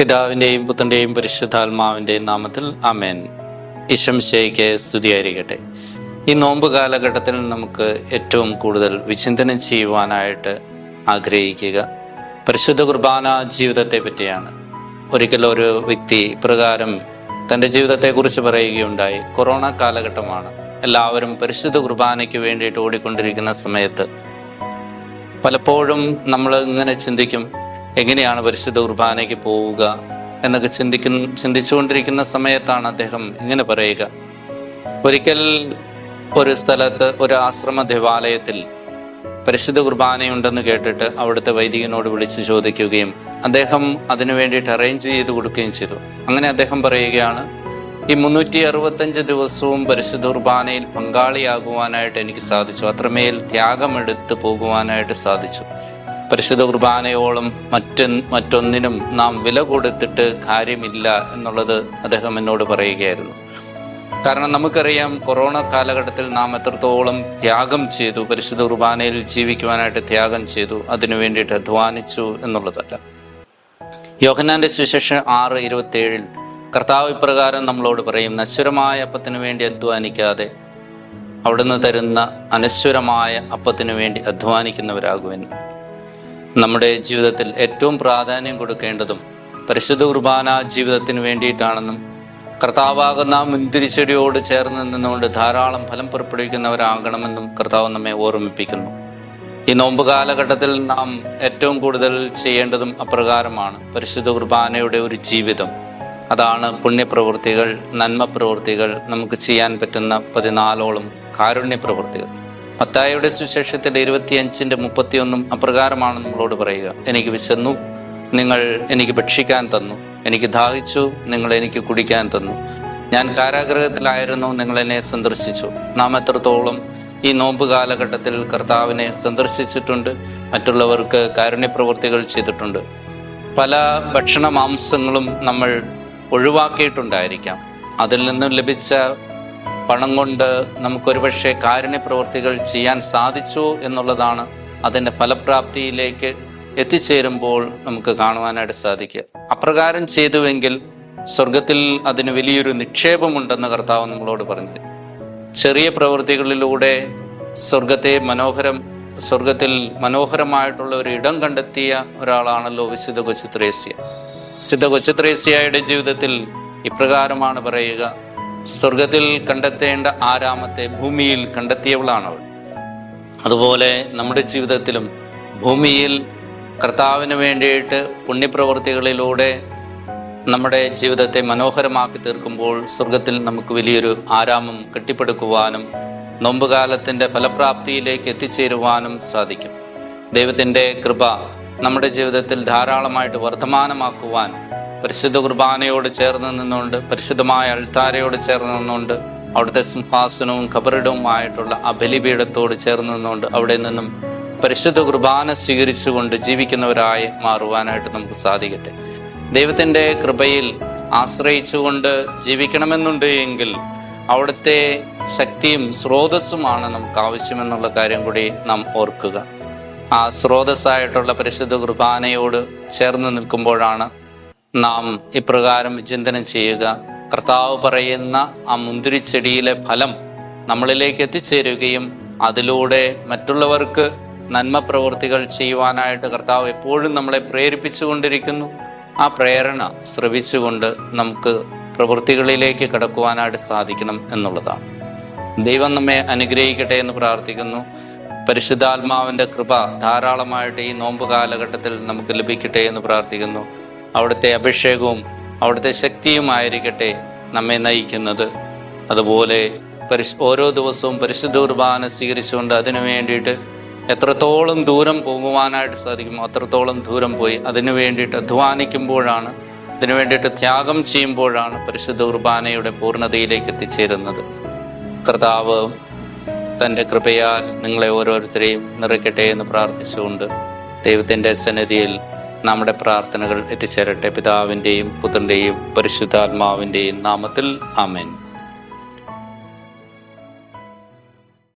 പിതാവിന്റെയും പുത്രന്റെയും പരിശുദ്ധാത്മാവിന്റെയും നാമത്തിൽ അമേൻ ഇശംശയ്ക്ക് സ്തുതിയായിരിക്കട്ടെ. ഈ നോമ്പ് കാലഘട്ടത്തിൽ നമുക്ക് ഏറ്റവും കൂടുതൽ വിചിന്തനം ചെയ്യുവാനായിട്ട് ആഗ്രഹിക്കുക. പരിശുദ്ധ കുർബാന ജീവിതത്തെ പറ്റിയാണ്. ഒരിക്കൽ ഒരു വ്യക്തി പ്രകാരം തന്റെ ജീവിതത്തെക്കുറിച്ച് പറയുകയുണ്ടായി. കൊറോണ കാലഘട്ടമാണ്. എല്ലാവരും പരിശുദ്ധ കുർബാനയ്ക്ക് വേണ്ടിയിട്ട് ഓടിക്കൊണ്ടിരിക്കുന്ന സമയത്ത് പലപ്പോഴും നമ്മൾ ഇങ്ങനെ ചിന്തിക്കും എങ്ങനെയാണ് പരിശുദ്ധ കുർബാനയ്ക്ക് പോവുക എന്നൊക്കെ ചിന്തിക്കുന്ന ചിന്തിച്ചുകൊണ്ടിരിക്കുന്ന സമയത്താണ് അദ്ദേഹം ഇങ്ങനെ പറയുക. ഒരിക്കൽ ഒരു സ്ഥലത്ത് ഒരു ആശ്രമ ദേവാലയത്തിൽ പരിശുദ്ധ കുർബാനയുണ്ടെന്ന് കേട്ടിട്ട് അവിടുത്തെ വൈദികനോട് വിളിച്ച് ചോദിക്കുകയും അദ്ദേഹം അതിനു വേണ്ടിയിട്ട് അറേഞ്ച് ചെയ്ത് കൊടുക്കുകയും ചെയ്തു. അങ്ങനെ അദ്ദേഹം പറയുകയാണ് ഈ മുന്നൂറ്റി അറുപത്തഞ്ച് ദിവസവും പരിശുദ്ധ കുർബാനയിൽ പങ്കാളിയാകുവാനായിട്ട് എനിക്ക് സാധിച്ചു. അത്രമേൽ ത്യാഗമെടുത്ത് പോകുവാനായിട്ട് സാധിച്ചു. പരിശുദ്ധ കുർബാനയോളം മറ്റ മറ്റൊന്നിനും നാം വില കൊടുത്തിട്ട് കാര്യമില്ല എന്നുള്ളത് അദ്ദേഹം എന്നോട് പറയുകയായിരുന്നു. കാരണം നമുക്കറിയാം കൊറോണ കാലഘട്ടത്തിൽ നാം എത്രത്തോളം ത്യാഗം ചെയ്തു പരിശുദ്ധ കുർബാനയിൽ ജീവിക്കുവാനായിട്ട് ത്യാഗം ചെയ്തു അതിനു വേണ്ടിയിട്ട് അധ്വാനിച്ചു എന്നുള്ളതല്ല. യോഹനാന്റെ സുശേഷം ആറ് ഇരുപത്തേഴിൽ കർത്താവ് ഇപ്രകാരം നമ്മളോട് പറയും നശ്വരമായ അപ്പത്തിനു വേണ്ടി അധ്വാനിക്കാതെ അവിടുന്ന് തരുന്ന അനശ്വരമായ അപ്പത്തിനു വേണ്ടി അധ്വാനിക്കുന്നവരാകുമെന്ന് നമ്മുടെ ജീവിതത്തിൽ ഏറ്റവും പ്രാധാന്യം കൊടുക്കേണ്ടതും പരിശുദ്ധ കുർബാന ജീവിതത്തിന് വേണ്ടിയിട്ടാണെന്നും കർത്താവാകുന്ന മുന്തിരിച്ചെടിയോട് ചേർന്ന് നിന്നുകൊണ്ട് ധാരാളം ഫലം പുറപ്പെടുവിക്കുന്നവരാകണമെന്നും കർത്താവ് നമ്മെ ഓർമ്മിപ്പിക്കുന്നു. ഈ നോമ്പ് കാലഘട്ടത്തിൽ നാം ഏറ്റവും കൂടുതൽ ചെയ്യേണ്ടതും അപ്രകാരമാണ് പരിശുദ്ധ കുർബാനയുടെ ഒരു ജീവിതം. അതാണ് പുണ്യപ്രവൃത്തികൾ നന്മ പ്രവൃത്തികൾ നമുക്ക് ചെയ്യാൻ പറ്റുന്ന പതിനാലോളം കാരുണ്യ പ്രവൃത്തികൾ മത്തായിയുടെ സുശേഷത്തിൽ ഇരുപത്തിയഞ്ചിന്റെ മുപ്പത്തിയൊന്നും അപ്രകാരമാണ് നിങ്ങളോട് പറയുക. എനിക്ക് വിശന്നു. നിങ്ങൾ എനിക്ക് ഭക്ഷിക്കാൻ തന്നു. എനിക്ക് ദാഹിച്ചു. നിങ്ങൾ എനിക്ക് കുടിക്കാൻ തന്നു. ഞാൻ കാരാഗ്രഹത്തിലായിരുന്നു. നിങ്ങൾ എന്നെ സന്ദർശിച്ചു. നാം എത്രത്തോളം ഈ നോമ്പ് കാലഘട്ടത്തിൽ കർത്താവിനെ സന്ദർശിച്ചിട്ടുണ്ട്. മറ്റുള്ളവർക്ക് കാരുണ്യപ്രവൃത്തികൾ ചെയ്തിട്ടുണ്ട്. പല ഭക്ഷണ മാംസങ്ങളും നമ്മൾ ഒഴിവാക്കിയിട്ടുണ്ടായിരിക്കാം. അതിൽ നിന്നും ലഭിച്ച പണം കൊണ്ട് നമുക്കൊരുപക്ഷെ കാരുണ്യപ്രവൃത്തികൾ ചെയ്യാൻ സാധിച്ചു എന്നുള്ളതാണ് അതിന്റെ ഫലപ്രാപ്തിയിലേക്ക് എത്തിച്ചേരുമ്പോൾ നമുക്ക് കാണുവാനായിട്ട് സാധിക്കുക. അപ്രകാരം ചെയ്തുവെങ്കിൽ സ്വർഗത്തിൽ അതിന് വലിയൊരു നിക്ഷേപമുണ്ടെന്ന് കർത്താവ് നമ്മളോട് പറഞ്ഞു ചെറിയ പ്രവൃത്തികളിലൂടെ സ്വർഗത്തെ മനോഹരം സ്വർഗത്തിൽ മനോഹരമായിട്ടുള്ള ഒരു ഇടം കണ്ടെത്തിയ ഒരാളാണല്ലോ വിശുദ്ധ കൊച്ചുത്രേസ്യ. വിശുദ്ധ കൊച്ചുത്രേസ്യയുടെ ജീവിതത്തിൽ ഇപ്രകാരമാണ് പറയുക സ്വർഗത്തിൽ കണ്ടെത്തേണ്ട ആരാമത്തെ ഭൂമിയിൽ കണ്ടെത്തിയവളാണ് അവൾ. അതുപോലെ നമ്മുടെ ജീവിതത്തിലും ഭൂമിയിൽ കർത്താവിന് വേണ്ടിയിട്ട് പുണ്യപ്രവൃത്തികളിലൂടെ നമ്മുടെ ജീവിതത്തെ മനോഹരമാക്കി തീർക്കുമ്പോൾ സ്വർഗത്തിൽ നമുക്ക് വലിയൊരു ആരാമം കെട്ടിപ്പടുക്കുവാനും നോമ്പുകാലത്തിന്റെ ഫലപ്രാപ്തിയിലേക്ക് എത്തിച്ചേരുവാനും സാധിക്കും. ദൈവത്തിന്റെ കൃപ നമ്മുടെ ജീവിതത്തിൽ ധാരാളമായിട്ട് വർദ്ധമാനമാക്കുവാൻ പരിശുദ്ധ കുർബാനയോട് ചേർന്ന് നിന്നുകൊണ്ട് പരിശുദ്ധമായ അൾത്താരയോട് ചേർന്ന് നിന്നുകൊണ്ട് അവിടുത്തെ സിംഹാസനവും ഖബറിടവുമായിട്ടുള്ള ആ ബലിപീഠത്തോട് ചേർന്ന് നിന്നുകൊണ്ട് അവിടെ നിന്നും പരിശുദ്ധ കുർബാന സ്വീകരിച്ചുകൊണ്ട് ജീവിക്കുന്നവരായി മാറുവാനായിട്ട് നമുക്ക് സാധിക്കട്ടെ. ദൈവത്തിന്റെ കൃപയിൽ ആശ്രയിച്ചുകൊണ്ട് ജീവിക്കണമെന്നുണ്ട് എങ്കിൽ അവിടുത്തെ ശക്തിയും സ്രോതസ്സുമാണ് നമുക്ക് ആവശ്യമെന്നുള്ള കാര്യം കൂടി നാം ഓർക്കുക. ആ സ്രോതസ്സായിട്ടുള്ള പരിശുദ്ധ കുർബാനയോട് ചേർന്ന് നിൽക്കുമ്പോഴാണ് നാം ഇപ്രകാരം വിചിന്തനം ചെയ്യുക. കർത്താവ് പറയുന്ന ആ മുന്തിരിച്ചെടിയിലെ ഫലം നമ്മളിലേക്ക് എത്തിച്ചേരുകയും അതിലൂടെ മറ്റുള്ളവർക്ക് നന്മ പ്രവൃത്തികൾ ചെയ്യുവാനായിട്ട് കർത്താവ് എപ്പോഴും നമ്മളെ പ്രേരിപ്പിച്ചുകൊണ്ടിരിക്കുന്നു. ആ പ്രേരണ ശ്രവിച്ചുകൊണ്ട് നമുക്ക് പ്രവൃത്തികളിലേക്ക് കടക്കുവാനായിട്ട് സാധിക്കണം എന്നുള്ളതാണ്. ദൈവം നമ്മെ അനുഗ്രഹിക്കട്ടെ എന്ന് പ്രാർത്ഥിക്കുന്നു. പരിശുദ്ധാത്മാവിന്റെ കൃപ ധാരാളമായിട്ട് ഈ നോമ്പ് കാലഘട്ടത്തിൽ നമുക്ക് ലഭിക്കട്ടെ എന്ന് പ്രാർത്ഥിക്കുന്നു. അവിടുത്തെ അഭിഷേകവും അവിടുത്തെ ശക്തിയുമായിരിക്കട്ടെ നമ്മെ നയിക്കുന്നത്. അതുപോലെ പരിശ് ഓരോ ദിവസവും പരിശുദ്ധ കുർബാന സ്വീകരിച്ചുകൊണ്ട് അതിനു വേണ്ടിയിട്ട് എത്രത്തോളം ദൂരം പോകുവാനായിട്ട് സാധിക്കുമോ അത്രത്തോളം ദൂരം പോയി അതിനു വേണ്ടിയിട്ട് അധ്വാനിക്കുമ്പോഴാണ് അതിനു വേണ്ടിയിട്ട് ത്യാഗം ചെയ്യുമ്പോഴാണ് പരിശുദ്ധ കുർബാനയുടെ പൂർണതയിലേക്ക് എത്തിച്ചേരുന്നത്. കർത്താവ് തന്റെ കൃപയാൽ നിങ്ങളെ ഓരോരുത്തരെയും നിറയ്ക്കട്ടെ എന്ന് പ്രാർത്ഥിച്ചുകൊണ്ട് ദൈവത്തിന്റെ സന്നിധിയിൽ നമ്മുടെ പ്രാർത്ഥനകൾ എത്തിച്ചേരട്ടെ. പിതാവിന്റെയും പുത്രന്റെയും പരിശുദ്ധാത്മാവിന്റെയും നാമത്തിൽ ആമേൻ.